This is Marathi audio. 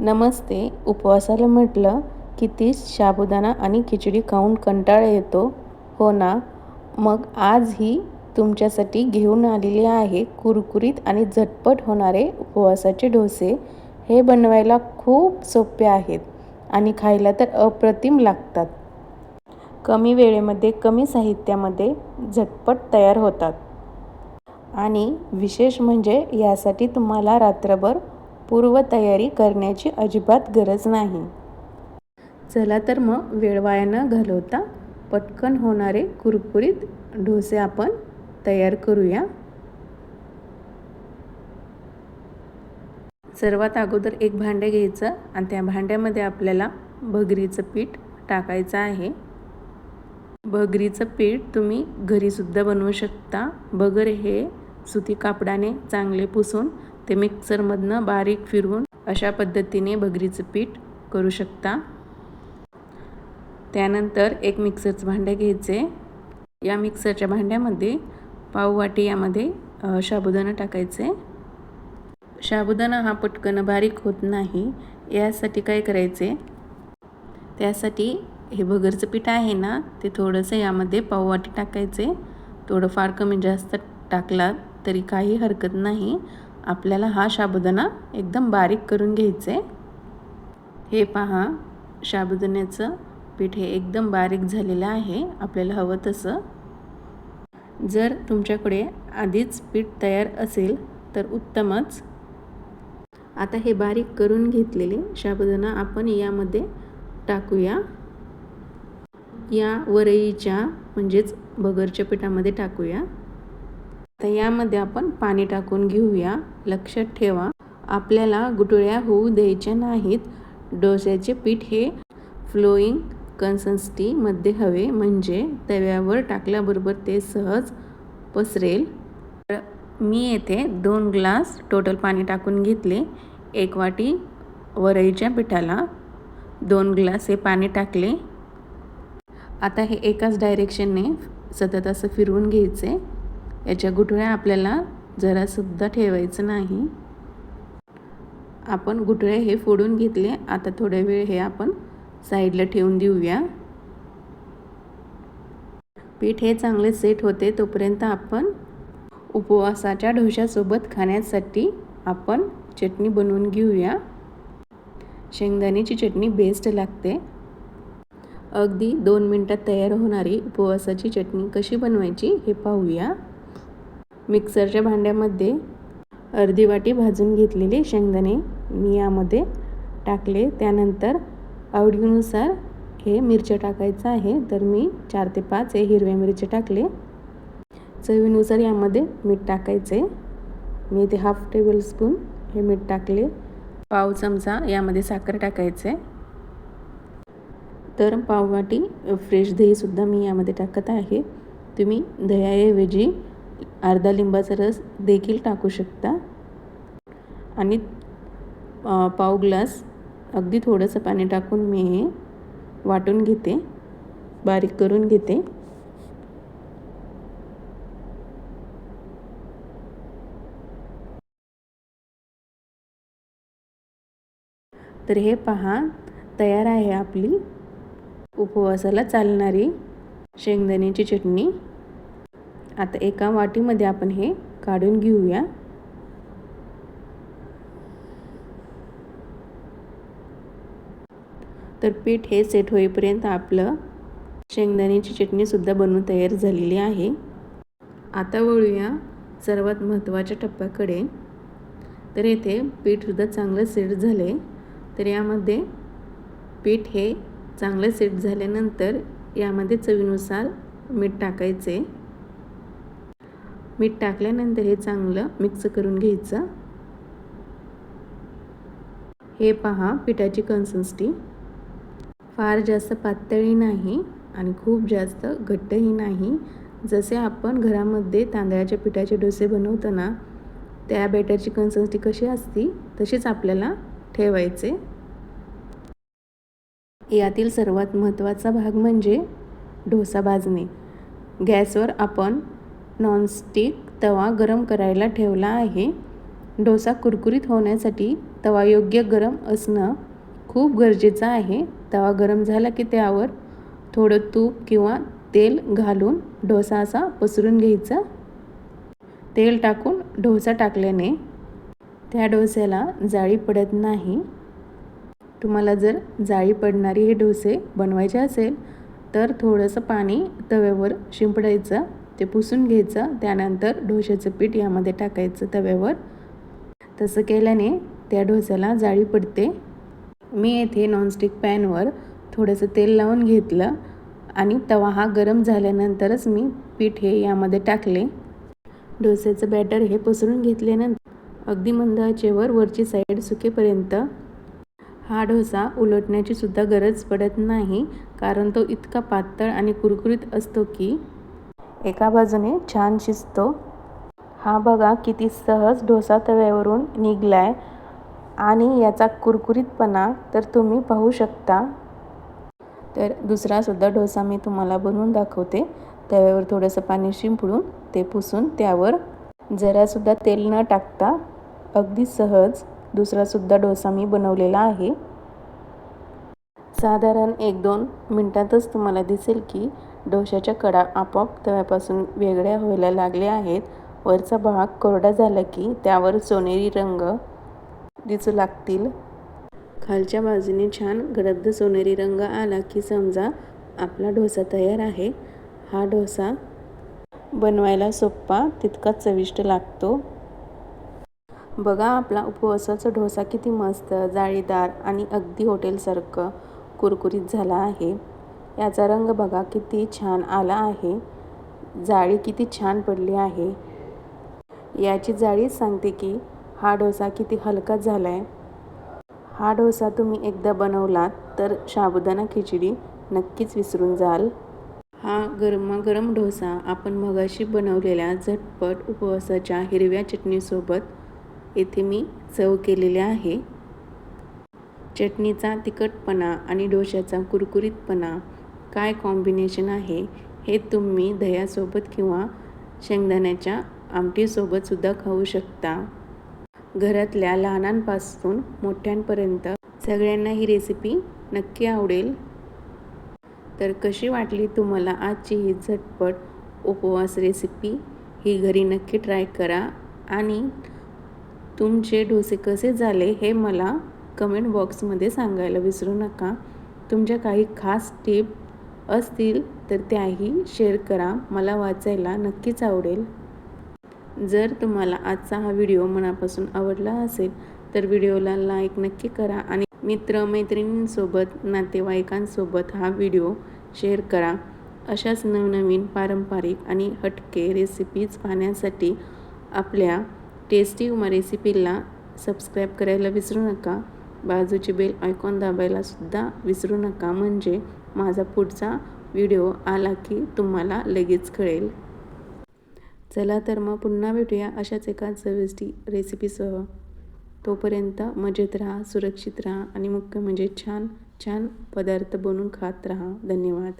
नमस्ते. उपवासाला म्हटलं की तीच साबुदाणा आणि खिचडी खाऊन कंटाळा येतो. हो ना? मग आज ही तुमच्यासाठी घेऊन आलेली आहे कुरकुरीत आणि झटपट होणारे उपवासाचे डोसे. हे बनवायला खूप सोपे आहेत आणि खायला तर अप्रतिम लागतात. कमी वेळेमध्ये कमी साहित्यामध्ये झटपट तयार होतात. आणि विशेष म्हणजे यासाठी तुम्हाला रात्रभर पूर्वतयारी करण्याची अजिबात गरज नाही. चला तर मग वेळ वाया न घालवता पटकन होणारे कुरकुरीत डोसे आपण तयार करूया. सर्वात अगोदर एक भांडे घ्यायचं आणि त्या भांड्यामध्ये आपल्याला भगरीचं पीठ टाकायचं आहे. भगरीचं पीठ तुम्ही घरीसुद्धा बनवू शकता. बगर हे सुती कापडाने चांगले पुसून ते मिक्सरमधनं बारीक फिरवून अशा पद्धतीने भगरीचं पीठ करू शकता. त्यानंतर एक मिक्सरचं भांडे घ्यायचे. या मिक्सरच्या भांड्यामध्ये पाववाटी यामध्ये साबुदाणा टाकायचे. साबुदाणा हा पटकन बारीक होत नाही यासाठी काय करायचे? त्यासाठी हे भगरचं पीठ आहे ना ते थोडंसं यामध्ये पाववाटी टाकायचे. थोडं फार कमी जास्त टाकला तरी काही हरकत नाही. आपल्याला हा साबुदाणा एकदम बारीक करून घ्यायचे. हे पहा साबुदाण्याचं पीठ हे एकदम बारीक झालेलं आहे आपल्याला हवं तसं. जर तुमच्याकडे आधीच पीठ तयार असेल तर उत्तमच. आता हे बारीक करून घेतलेले साबुदाणा आपण यामध्ये टाकूया. या वरईच्या म्हणजेच बगरच्या पिठामध्ये टाकूया. तर यामध्ये आपण पाणी टाकून घेऊया. लक्षात ठेवा आपल्याला गुटळ्या होऊ द्यायच्या नाहीत. डोश्याचे पीठ हे फ्लोईंग कन्सन्स्टीमध्ये हवे म्हणजे तव्यावर टाकल्याबरोबर ते सहज पसरेल. मी येथे दोन ग्लास टोटल पाणी टाकून घेतले. एक वाटी वरईच्या पिठाला दोन ग्लास हे पाणी टाकले. आता हे एकाच डायरेक्शनने सतत असं फिरवून घ्यायचे. याच्या गुठळ्या आपल्याला जरासुद्धा ठेवायचं नाही. आपण गुठळे हे फोडून घेतले आता थोड्या वेळ हे आपण साईडला ठेवून देऊया. पीठ हे चांगले सेट होते तोपर्यंत आपण उपवासाच्या ढोशासोबत खाण्यासाठी आपण चटणी बनवून घेऊया. शेंगदाण्याची चटणी बेस्ट लागते. अगदी दोन मिनटात तयार होणारी उपवासाची चटणी कशी बनवायची हे पाहूया. मिक्सरच्या भांड्यामध्ये अर्धी वाटी भाजून घेतलेले शेंगदाणे मी यामध्ये टाकले. त्यानंतर आवडीनुसार हे मिरच्या टाकायचं आहे. तर मी चार ते पाच हे हिरव्या मिरच्या टाकले. चवीनुसार यामध्ये मीठ टाकायचे. मी ते हाफ टेबलस्पून हे मीठ टाकले. पाव चमचा यामध्ये साखर टाकायचे. तर पाववाटी फ्रेश दहीसुद्धा मी यामध्ये टाकत आहे. तुम्ही दह्याऐवजी अर्धा लिंबाचा रस देखील टाकू शकता. आणि पाव ग्लास अगदी थोडंसं पाणी टाकून मी हे वाटून घेते. बारीक करून घेते. तर हे पहा तयार आहे आपली उपवासाला चालणारी शेंगदाण्याची चटणी. आता एका वाटीमध्ये आपण हे काढून घेऊया. तर पीठ हे सेट होईपर्यंत आपलं शेंगदाण्याची चटणीसुद्धा बनवून तयार झालेली आहे. आता वळूया सर्वात महत्त्वाच्या टप्प्याकडे. तर येथे पीठसुद्धा चांगलं सेट झाले. तर यामध्ये पीठ हे चांगलं सेट झाल्यानंतर यामध्ये चवीनुसार मीठ टाकायचे. मीठ टाकल्यानंतर हे चांगलं मिक्स करून घ्यायचं. हे पहा पिठाची कन्सिस्टी फार जास्त पातळी नाही आणि खूप जास्त घट्टही नाही. जसे आपण घरामध्ये तांदळाच्या पिठाचे डोसे बनवतो ना त्या बॅटरची कन्सिस्टी कशी असती तशीच आपल्याला ठेवायचे. यातील सर्वात महत्त्वाचा भाग म्हणजे डोसा भाजणे. गॅसवर आपण नॉनस्टिक तवा गरम करायला ठेवला आहे. डोसा कुरकुरीत होण्यासाठी तवा योग्य गरम असणं खूप गरजेचं आहे. तवा गरम झाला की त्यावर थोडं तूप किंवा तेल घालून डोसा असा पसरून घ्यायचा. तेल टाकून डोसा टाकल्याने त्या डोस्याला जाळी पडत नाही. तुम्हाला जर जाळी पडणारी हे डोसे बनवायचे असेल तर थोडंसं पाणी तव्यावर शिंपडायचं. ते पुसून घ्यायचं त्यानंतर डोश्याचं पीठ यामध्ये टाकायचं तव्यावर. तसं केल्याने त्या डोस्याला जाळी पडते. मी येथे नॉनस्टिक पॅनवर थोडंसं तेल लावून घेतलं आणि तवा हा गरम झाल्यानंतरच मी पीठ हे यामध्ये टाकले. डोस्याचं बॅटर हे पसरून घेतल्यानंतर अगदी मंद आचेवर वरची साईड सुकेपर्यंत. हा डोसा उलटण्याची सुद्धा गरज पडत नाही कारण तो इतका पातळ आणि कुरकुरीत असतो की एका बाजूने छान शिजतो. हा बघा किती सहज डोसा तव्यावरून निघलाय. आणि याचा कुरकुरीतपणा तर तुम्ही पाहू शकता. तर दुसरासुद्धा डोसा मी तुम्हाला बनवून दाखवते. तव्यावर थोडंसं पाणी शिंपडून ते पुसून त्यावर जरासुद्धा तेल न टाकता अगदी सहज दुसरासुद्धा डोसा मी बनवलेला आहे. साधारण एक दोन मिनटातच तुम्हाला दिसेल की डोशाच्या कडा आपोआप तव्यापासून वेगळ्या व्हायला लागल्या आहेत. वरचा भाग कोरडा झाला की त्यावर सोनेरी रंग दिसू लागतील. खालच्या बाजूने छान गडद सोनेरी रंग आला की समजा आपला डोसा तयार आहे. हा डोसा बनवायला सोप्पा तितकाच चविष्ट लागतो. बघा आपला उपवासाचा डोसा किती मस्त जाळीदार आणि अगदी हॉटेलसारखं कुरकुरीत झाला आहे. याचा रंग बघा किती छान आला आहे. जाळी किती छान पडली आहे. याची जाळीच सांगते की हा डोसा किती हलका झाला आहे हा डोसा तुम्ही एकदा बनवलात तर साबुदाणा खिचडी नक्कीच विसरून जाल. हा गरमागरम डोसा आपण मगाशी बनवलेल्या झटपट उपवासाच्या हिरव्या चटणीसोबत येथे मी चव केलेले आहे. चटणीचा तिखटपणा आणि डोशाचा कुरकुरीतपणा काय कॉम्बिनेशन आहे हे तुम्ही दह्यासोबत किंवा शेंगदाण्याच्या आमटीसोबतसुद्धा खाऊ शकता. घरातल्या लहानांपासून मोठ्यांपर्यंत सगळ्यांना ही रेसिपी नक्की आवडेल. तर कशी वाटली तुम्हाला आजची ही झटपट उपवास रेसिपी ही घरी नक्की ट्राय करा आणि तुमचे डोसे कसे झाले हे मला कमेंट बॉक्समध्ये सांगायला विसरू नका. तुमच्या काही खास टिप असतील तर त्याही शेअर करा. मला वाचायला नक्कीच आवडेल. जर तुम्हाला आजचा हा व्हिडिओ मनापासून आवडला असेल तर व्हिडिओला लाईक नक्की करा आणि मित्रमैत्रिणींसोबत नातेवाईकांसोबत हा व्हिडिओ शेअर करा. अशाच नवनवीन पारंपरिक आणि हटके रेसिपीज पाहण्यासाठी आपल्या टेस्टी उमा रेसिपीला सबस्क्राईब करायला विसरू नका. बाजूची बेल आयकॉन दाबायलासुद्धा विसरू नका. म्हणजे माझा पुढचा व्हिडिओ आला की तुम्हाला लगेच कळेल. चला तर मग पुन्हा भेटूया अशाच एका चविष्टी रेसिपीसह. तोपर्यंत मजेत राहा सुरक्षित राहा आणि मुख्य म्हणजे छान छान पदार्थ बनवून खात राहा. धन्यवाद.